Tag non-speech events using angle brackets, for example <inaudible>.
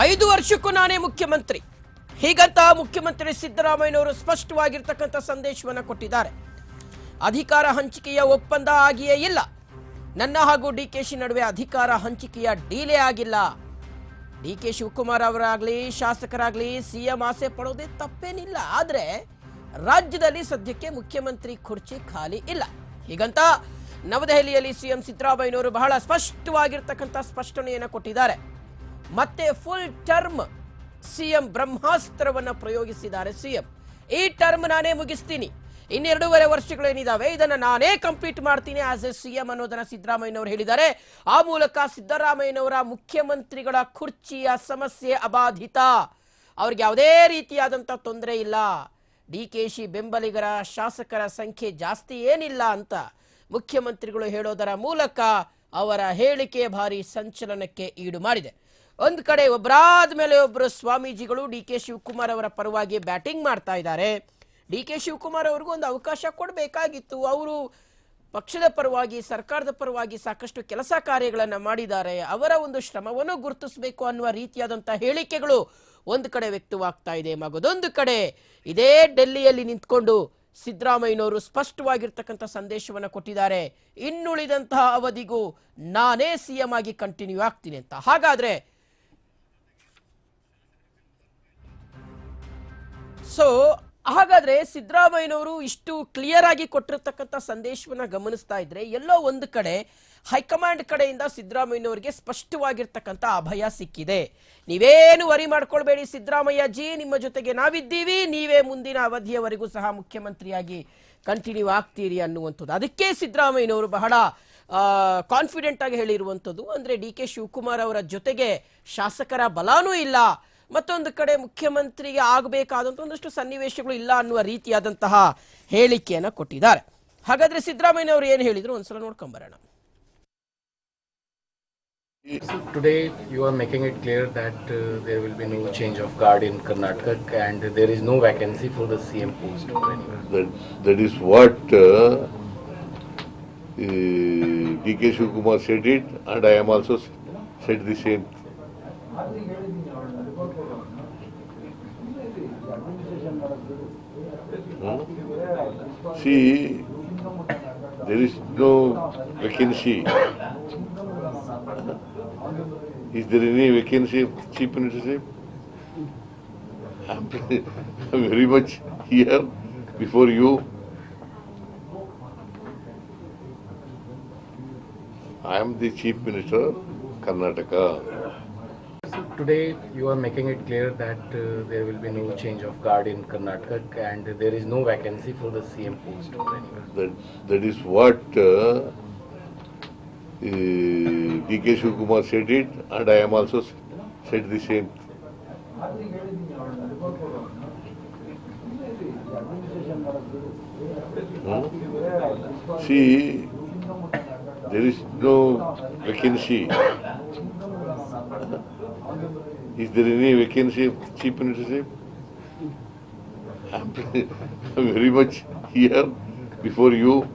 ಐದು ವರ್ಷಕ್ಕೂ ನಾನೇ ಮುಖ್ಯಮಂತ್ರಿ. ಹೀಗಂತ ಮುಖ್ಯಮಂತ್ರಿ ಸಿದ್ದರಾಮಯ್ಯನವರು ಸ್ಪಷ್ಟವಾಗಿರ್ತಕ್ಕಂಥ ಸಂದೇಶವನ್ನು ಕೊಟ್ಟಿದ್ದಾರೆ. ಅಧಿಕಾರ ಹಂಚಿಕೆಯ ಒಪ್ಪಂದ ಆಗಿಯೇ ಇಲ್ಲ. ನನ್ನ ಹಾಗೂ ಡಿ ಕೆ ಶಿ ನಡುವೆ ಅಧಿಕಾರ ಹಂಚಿಕೆಯ ಡೀಲೇ ಆಗಿಲ್ಲ. ಡಿ ಕೆ ಶಿವಕುಮಾರ್ ಅವರಾಗಲಿ, ಶಾಸಕರಾಗಲಿ ಸಿ ಸಿಎಂ ಆಸೆ ಪಡೋದೇ ತಪ್ಪೇನಿಲ್ಲ. ಆದರೆ ರಾಜ್ಯದಲ್ಲಿ ಸದ್ಯಕ್ಕೆ ಮುಖ್ಯಮಂತ್ರಿ ಕುರ್ಚಿ ಖಾಲಿ ಇಲ್ಲ. ಹೀಗಂತ ನವದೆಹಲಿಯಲ್ಲಿ ಸಿಎಂ ಸಿದ್ದರಾಮಯ್ಯನವರು ಬಹಳ ಸ್ಪಷ್ಟವಾಗಿರ್ತಕ್ಕಂಥ ಸ್ಪಷ್ಟನೆಯನ್ನು ಕೊಟ್ಟಿದ್ದಾರೆ. ಮತ್ತೆ ಫುಲ್ ಟರ್ಮ್ ಸಿಎಂ ಬ್ರಹ್ಮಾಸ್ತ್ರವನ್ನ ಪ್ರಯೋಗಿಸಿದ್ದಾರೆ ಸಿಎಂ ಈ ಟರ್ಮ್ ನಾನೇ ಮುಗಿಸ್ತೀನಿ. ಇನ್ನೆರಡೂವರೆ ವರ್ಷಗಳೇನಿದಾವೆ ಇದನ್ನ ನಾನೇ ಕಂಪ್ಲೀಟ್ ಮಾಡ್ತೀನಿ ಆಸ್ ಎ ಸಿಎಂ ಅನ್ನೋದನ್ನ ಸಿದ್ದರಾಮಯ್ಯನವರು ಹೇಳಿದ್ದಾರೆ. ಆ ಮೂಲಕ ಸಿದ್ದರಾಮಯ್ಯನವರ ಮುಖ್ಯಮಂತ್ರಿಗಳ ಕುರ್ಚಿಯ ಸಮಸ್ಯೆ ಅಬಾಧಿತ. ಅವ್ರಿಗೆ ಯಾವುದೇ ರೀತಿಯಾದಂಥ ತೊಂದರೆ ಇಲ್ಲ. ಡಿ ಕೆ ಶಿ ಬೆಂಬಲಿಗರ ಶಾಸಕರ ಸಂಖ್ಯೆ ಜಾಸ್ತಿ ಏನಿಲ್ಲ ಅಂತ ಮುಖ್ಯಮಂತ್ರಿಗಳು ಹೇಳೋದರ ಮೂಲಕ ಅವರ ಹೇಳಿಕೆ ಭಾರಿ ಸಂಚಲನಕ್ಕೆ ಈಡು ಮಾಡಿದೆ. ಒಂದು ಕಡೆ ಒಬ್ಬರಾದ ಮೇಲೆ ಒಬ್ಬರು ಸ್ವಾಮೀಜಿಗಳು ಡಿ ಕೆ ಶಿವಕುಮಾರ್ ಅವರ ಪರವಾಗಿ ಬ್ಯಾಟಿಂಗ್ ಮಾಡ್ತಾ ಇದ್ದಾರೆ. ಡಿ ಕೆ ಶಿವಕುಮಾರ್ ಅವ್ರಿಗೂ ಒಂದು ಅವಕಾಶ ಕೊಡಬೇಕಾಗಿತ್ತು. ಅವರು ಪಕ್ಷದ ಪರವಾಗಿ, ಸರ್ಕಾರದ ಪರವಾಗಿ ಸಾಕಷ್ಟು ಕೆಲಸ ಕಾರ್ಯಗಳನ್ನು ಮಾಡಿದ್ದಾರೆ. ಅವರ ಒಂದು ಶ್ರಮವನ್ನು ಗುರುತಿಸಬೇಕು ಅನ್ನುವ ರೀತಿಯಾದಂತಹ ಹೇಳಿಕೆಗಳು ಒಂದು ಕಡೆ ವ್ಯಕ್ತವಾಗ್ತಾ ಇದೆ. ಮಗದೊಂದು ಕಡೆ ಇದೇ ಡೆಲ್ಲಿಯಲ್ಲಿ ನಿಂತ್ಕೊಂಡು ಸಿದ್ದರಾಮಯ್ಯನವರು ಸ್ಪಷ್ಟವಾಗಿರ್ತಕ್ಕಂಥ ಸಂದೇಶವನ್ನು ಕೊಟ್ಟಿದ್ದಾರೆ. ಇನ್ನುಳಿದಂತಹ ಅವಧಿಗೂ ನಾನೇ ಸಿಎಂ ಆಗಿ ಕಂಟಿನ್ಯೂ ಆಗ್ತೀನಿ ಅಂತ. ಹಾಗಾದ್ರೆ ಸೊ ಹಾಗಾದ್ರೆ ಸಿದ್ದರಾಮಯ್ಯನವರು ಇಷ್ಟು ಕ್ಲಿಯರ್ ಆಗಿ ಕೊಟ್ಟಿರ್ತಕ್ಕಂಥ ಸಂದೇಶವನ್ನ ಗಮನಿಸ್ತಾ ಇದ್ರೆ ಎಲ್ಲೋ ಒಂದು ಕಡೆ ಹೈಕಮಾಂಡ್ ಕಡೆಯಿಂದ ಸಿದ್ದರಾಮಯ್ಯನವರಿಗೆ ಸ್ಪಷ್ಟವಾಗಿರ್ತಕ್ಕಂಥ ಅಭಯ ಸಿಕ್ಕಿದೆ. ನೀವೇನು ವರಿ ಮಾಡ್ಕೊಳ್ಬೇಡಿ ಸಿದ್ದರಾಮಯ್ಯ ಜಿ, ನಿಮ್ಮ ಜೊತೆಗೆ ನಾವಿದ್ದೀವಿ, ನೀವೇ ಮುಂದಿನ ಅವಧಿಯವರೆಗೂ ಸಹ ಮುಖ್ಯಮಂತ್ರಿಯಾಗಿ ಕಂಟಿನ್ಯೂ ಆಗ್ತೀರಿ ಅನ್ನುವಂಥದ್ದು. ಅದಕ್ಕೆ ಸಿದ್ದರಾಮಯ್ಯನವರು ಬಹಳ ಕಾನ್ಫಿಡೆಂಟ್ ಆಗಿ ಹೇಳಿರುವಂಥದ್ದು. ಅಂದ್ರೆ ಡಿ ಕೆ ಶಿವಕುಮಾರ್ ಅವರ ಜೊತೆಗೆ ಶಾಸಕರ ಬಲಾನೂ ಇಲ್ಲ. ಮತ್ತೊಂದು ಕಡೆ ಮುಖ್ಯಮಂತ್ರಿಗೆ ಆಗಬೇಕಾದಂಥ ಒಂದಷ್ಟು ಸನ್ನಿವೇಶಗಳು ಇಲ್ಲ ಅನ್ನುವ ರೀತಿಯಾದಂತಹ ಹೇಳಿಕೆಯನ್ನು ಕೊಟ್ಟಿದ್ದಾರೆ ಹಾಗಾದ್ರೆ ಸಿದ್ದರಾಮಯ್ಯ ಅವರು ಏನು ಹೇಳಿದ್ರು ಒಂದ್ಸಲ ನೋಡ್ಕೊಂಬರೋಣ Today, you are making it clear that uh, there will be no change of guard in Karnataka and there is no vacancy for the CM post. That, that is what uh, uh, D.K. Shivakumar said it, and I am also said the same. Hmm? See, there is no vacancy. Is there any vacancy of chief ministership? I'm <laughs> very much here before you. I am the chief minister of Karnataka. Today, you are making it clear that uh, there will be no change of guard in Karnataka and there is no vacancy for the CM post. That, that is what uh, uh, D.K. Said it, and I am also said the same. Hmm? See, there is no vacancy. Is there any vacancy of chief ministership? I'm <laughs> I'm very much here before you